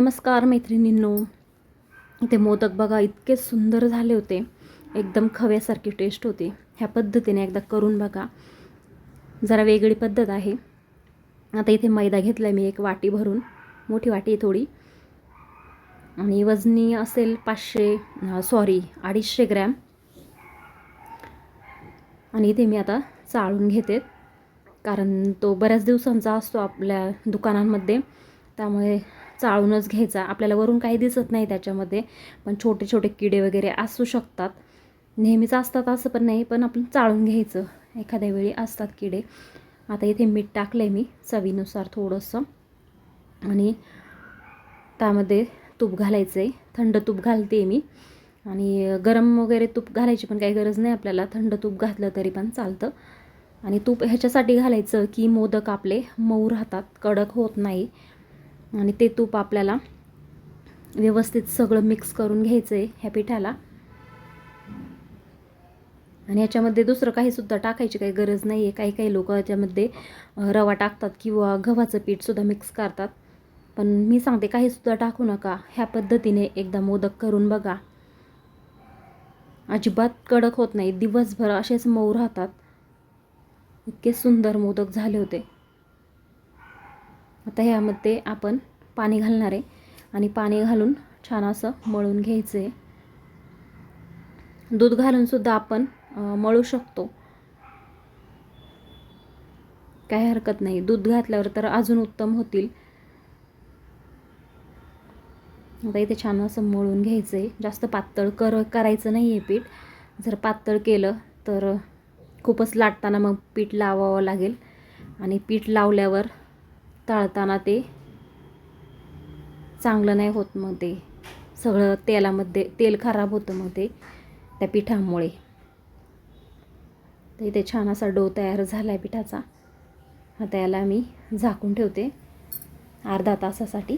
नमस्कार मैत्रिणींनो. ते मोदक बघा इतके सुंदर झाले होते. एकदम खव्यासारखी टेस्ट होती. ह्या पद्धतीने एकदा करून बघा. जरा वेगळी पद्धत आहे. आता इथे मैदा घेतला आहे मी एक वाटी भरून. मोठी वाटी आहे थोडी. आणि वजनी असेल पाचशे सॉरी अडीचशे ग्रॅम. आणि इथे मी आता चाळून घेते. कारण तो बऱ्याच दिवसांचा असतो आपल्या दुकानांमध्ये. त्यामुळे चाळूनच घ्यायचा. आपल्याला वरून काही दिसत नाही त्याच्यामध्ये. पण छोटे छोटे किडे वगैरे असू शकतात. नेहमीच असतात असं पण नाही पण आपण चाळून घ्यायचं. एखाद्या वेळी असतात किडे. आता इथे मीठ टाकलं आहे मी चवीनुसार थोडंसं. आणि त्यामध्ये तूप घालायचं आहे थंड तूप घालते मी. आणि गरम वगैरे तूप घालायची पण काही गरज नाही आपल्याला. थंड तूप घातलं तरी पण चालतं. आणि तूप ह्याच्यासाठी घालायचं की मोदक आपले मऊ राहतात. कडक होत नाही. आणि ते तूप आपल्याला व्यवस्थित सगळं मिक्स करून घ्यायचं आहे ह्या पिठाला. आणि याच्यामध्ये दुसरं काहीसुद्धा टाकायची काही गरज नाही आहे काही काही लोक याच्यामध्ये रवा टाकतात किंवा गव्हाचं पीठसुद्धा मिक्स करतात. पण मी सांगते काहीसुद्धा टाकू नका. ह्या पद्धतीने एकदा मोदक करून बघा. अजिबात कडक होत नाही. दिवसभर असेच मऊ राहतात. इतके सुंदर मोदक झाले होते. आता ह्यामध्ये आपण पाणी घालणार आहे. आणि पाणी घालून छान असं मळून घ्यायचं आहे. दूध घालूनसुद्धा आपण मळू शकतो. काही हरकत नाही. दूध घातल्यावर तर अजून उत्तम होतील. आता इथे छान असं मळून घ्यायचं आहे. जास्त पातळ कर करायचं नाही आहे पीठ. जर पातळ केलं तर खूपच लाटताना मग पीठ लावावं लागेल. आणि पीठ लावल्यावर तळताना ते चांगलं नाही होत मग ते. सगळं तेलामध्ये तेल खराब होतं मग ते त्या पिठामुळे. तर इथे छान असा डो तयार झाला आहे पिठाचा. आता याला मी झाकून ठेवते अर्धा तासासाठी.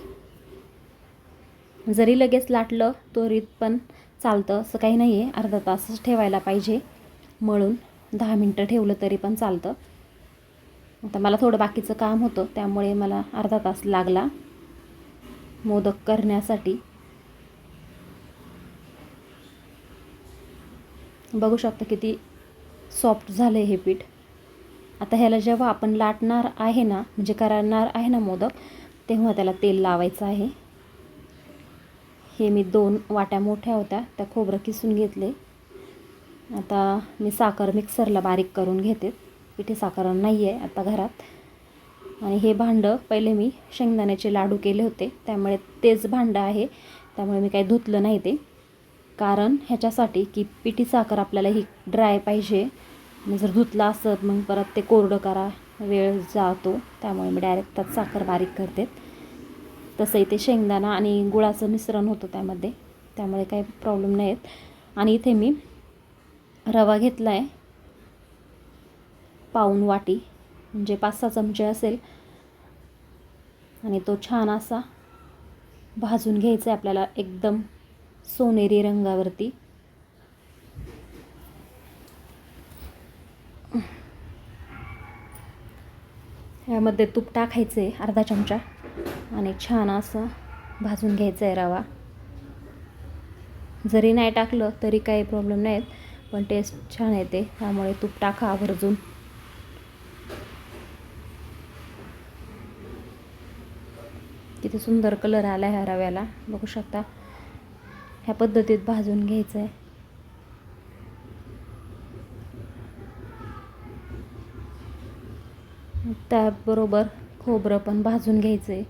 जरी लगेच लाटलं तोरीत पण चालतं. असं काही नाही आहे अर्धा तासच ठेवायला पाहिजे. मळून दहा मिनटं ठेवलं तरी पण चालतं. आता मला थोडं बाकीचं काम होतं त्यामुळे मला अर्धा तास लागला. मोदक करण्यासाठी. बघू शकता किती सॉफ्ट झालं आहे हे पीठ. आता ह्याला जेव्हा आपण लाटणार आहे ना म्हणजे करणार आहे ना मोदक तेव्हा त्याला तेल लावायचं आहे. हे मी दोन वाट्या मोठ्या होत्या त्या खोबरं किसून घेतले. आता मी साखर मिक्सरला बारीक करून घेते. पिठी साखर नाही आहे आता घरात. आणि हे भांडं पहिले मी शेंगदाण्याचे लाडू केले होते. त्यामुळे तेच भांडं आहे. त्यामुळे मी काही धुतलं नाही ते. कारण ह्याच्यासाठी की पिठी साखर आपल्याला ही ड्राय पाहिजे. जर धुतलं असत मग परत ते कोरडं करा. वेळ जातो. त्यामुळे मी डायरेक्ट त्यात साखर बारीक करते. तसं इथे शेंगदाणा आणि गुळाचं मिश्रण होतं त्यामध्ये. त्यामुळे काही प्रॉब्लेम नाही आहेत आणि इथे मी रवा घेतला आहे पाऊन वाटी म्हणजे पाच सहा चमचे असेल. आणि तो छान असा भाजून घ्यायचा आहे आपल्याला एकदम सोनेरी रंगावरती. यामध्ये तूप टाकायचं आहे अर्धा चमचा आणि छान असं भाजून घ्यायचं आहे रवा. जरी नाही टाकलं तरी काही प्रॉब्लेम नाहीत पण टेस्ट छान येते. त्यामुळे तूप टाका आवर्जून. किती सुंदर कलर आला ह्या रव्याला. बघू शकता. ह्या पद्धतीत भाजून घ्यायचं आहे त्याबरोबर खोबरं पण भाजून घ्यायचं आहे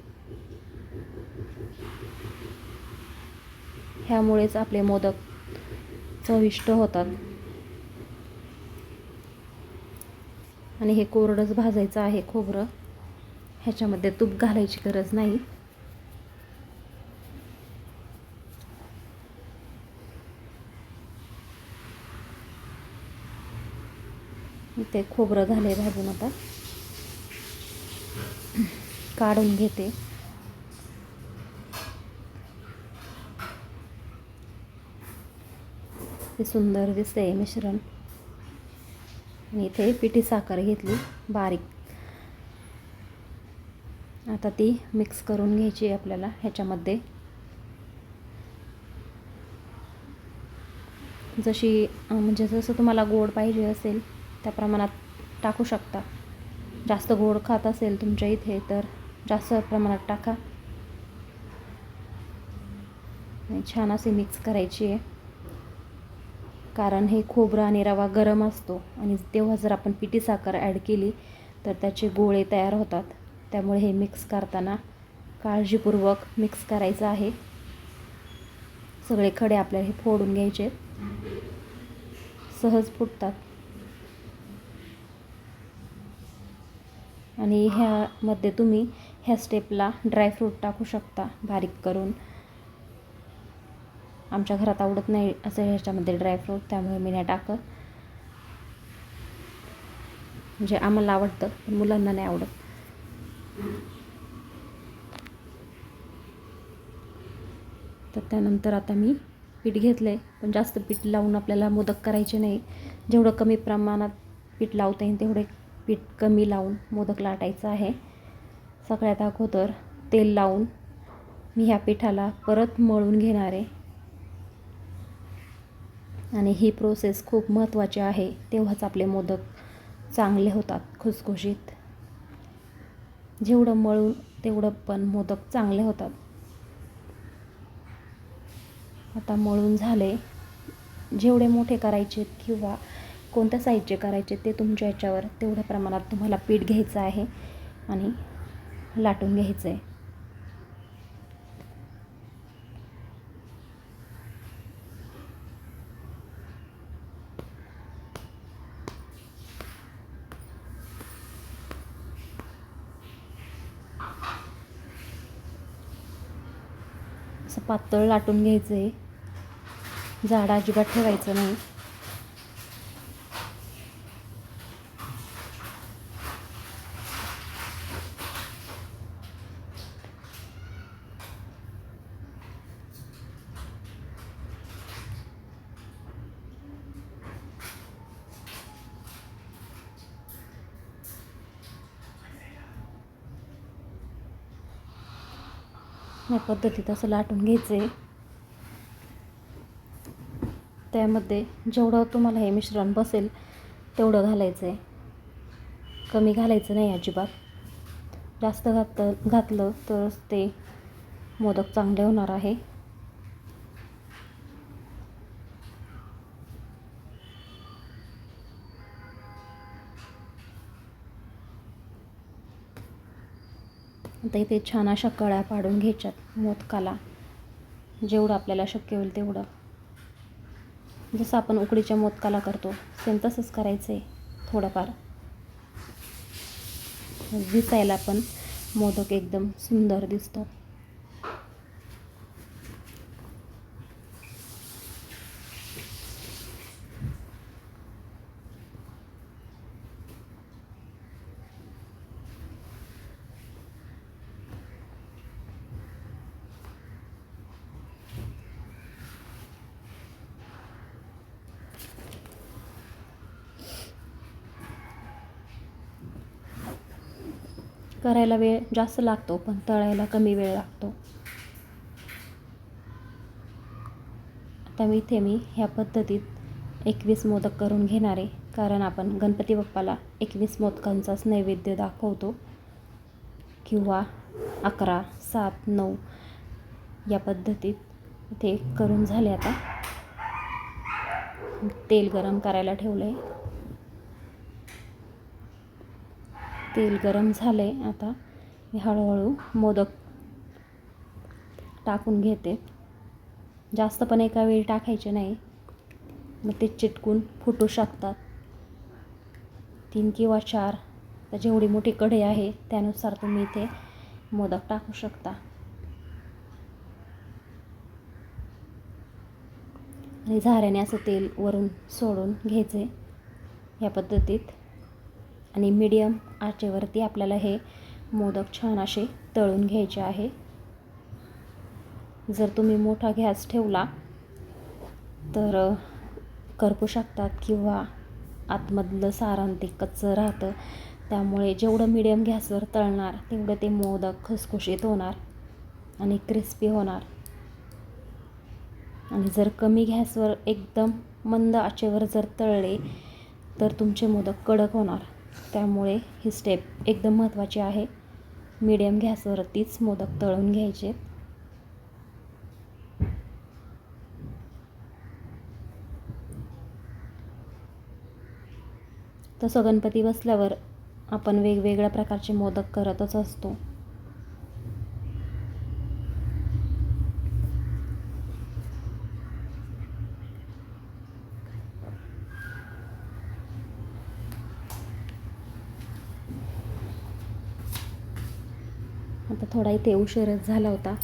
ह्यामुळेच आपले मोदक चविष्ट होतात. आणि हे कोरडंच भाजायचं आहे खोबरं. ह्याच्यामध्ये तूप घालायची गरज नाही. इथे खोबरं झाले भाजून आता. काढून घेते. ते सुंदर दिसते मिश्रण. आणि इथे पिठी साखर घेतली बारीक. आता ती मिक्स करून घ्यायची आहे आपल्याला ह्याच्यामध्ये. जशी म्हणजे जसं तुम्हाला गोड पाहिजे असेल त्या प्रमाणात टाकू शकता. जास्त गोड खात असेल तुमच्या इथे तर जास्त प्रमाणात टाका. आणि छान असे मिक्स करायची आहे. कारण हे खोबरं आणि रवा गरम असतो आणि तेव्हा जर आपण पिठी साखर ॲड केली तर त्याचे गोळे तयार होतात. त्यामुळे हे मिक्स करताना काळजीपूर्वक मिक्स करायचं आहे. सगळे खडे आपल्याला हे फोडून घ्यायचे सहज फुटतात. आणि ह्यामध्ये तुम्ही ह्या स्टेपला ड्रायफ्रूट टाकू शकता बारीक करून. आमच्या घरात आवडत नाही असं ह्याच्यामध्ये ड्रायफ्रूट त्यामुळे मी नाही टाकत. म्हणजे आम्हाला आवडतं पण मुलांना नाही आवडत. तर त्यानंतर आता मी पीठ घेतलं आहे पण जास्त पीठ लावून आपल्याला मोदक करायचे नाही. जेवढं कमी प्रमाणात पीठ लावता येईल तेवढे पीठ कमी लावून मोदक लाटायचं आहे. सगळ्यात अगोदर तेल लावून मी ह्या पिठाला परत मळून घेणार आहे. आणि ही प्रोसेस खूप महत्त्वाची आहे. तेव्हाच आपले मोदक चांगले होतात खुसखुशीत. जेवढं मळून तेवढं पण मोदक चांगले होतात. आता मळून झाले. जेवढे मोठे करायचे किंवा कोणत्या साहित्य करायचे ते तुमच्या याच्यावर तेवढ्या प्रमाणात तुम्हाला पीठ घ्यायचं आहे आणि लाटून घ्यायचं आहे असं पातळ लाटून घ्यायचं आहे जाड अजिबात ठेवायचं नाही. या पद्धतीत असं लाटून घ्यायचं आहे त्यामध्ये जेवढं तुम्हाला हे मिश्रण बसेल तेवढं घालायचं आहे कमी घालायचं नाही अजिबात. जास्त घात घातलं तरच ते मोदक चांगले होणार आहे. आता इथे छान अशा कळ्या पाडून घ्यायच्यात मोदकाला. जेवढं आपल्याला शक्य होईल तेवढं. जसं आपण उकडीच्या मोदकाला करतो सेम तसंच करायचं आहे थोडंफार. दिसायला पण मोदक एकदम सुंदर दिसतो करायला वेळ जास्त लागतो पण तळायला कमी वेळ लागतो. आता मी इथे मी ह्या पद्धतीत एकवीस मोदक करून घेणार. आहे कारण आपण गणपती बाप्पाला एकवीस मोदकांचाच नैवेद्य दाखवतो. किंवा अकरा सात नऊ या पद्धतीत इथे करून झाले आता. तेल गरम करायला ठेवलं आहे तेल गरम झाले आता. मी हळूहळू मोदक टाकून घेते. जास्त पण एका वेळी टाकायचे नाही. मग ते चिटकून फुटू शकतात. तीन किंवा चार तर जेवढी मोठी कढई आहे त्यानुसार तुम्ही इथे मोदक टाकू शकता. आणि झाऱ्याने असं तेल वरून सोडून घ्यायचे. या पद्धतीत आणि मीडियम आचेवरती आपल्याला हे मोदक छान असे तळून घ्यायचे आहे. जर तुम्ही मोठा गॅस ठेवला तर करपू शकतात किंवा आतमधलं सारण ते कच्चं राहतं. त्यामुळे जेवढं मीडियम गॅसवर तळणार तेवढं ते मोदक खसखुशीत होणार आणि क्रिस्पी होणार. आणि जर कमी गॅसवर एकदम मंद आचेवर जर तळले तर तुमचे मोदक कडक होणार. त्यामुळे ही स्टेप एकदम महत्त्वाची आहे. मीडियम गॅसवरतीच मोदक तळून घ्यायचे. तसं गणपती बसल्यावर आपण वेगवेगळ्या प्रकारचे मोदक करतच असतो. आता थोडा इथे उशीरच झाला होता.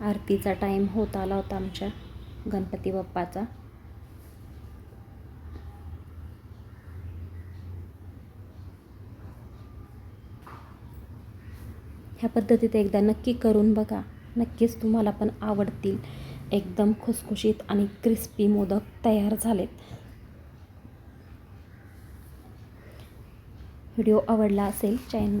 आरतीचा टाईम होत आला होता आमच्या गणपती बाप्पाचा. ह्या पद्धतीत एकदा नक्की करून बघा. नक्कीच तुम्हाला पण आवडतील. एकदम खुसखुशीत आणि क्रिस्पी मोदक तयार झालेत. व्हिडिओ आवडला असेल चॅन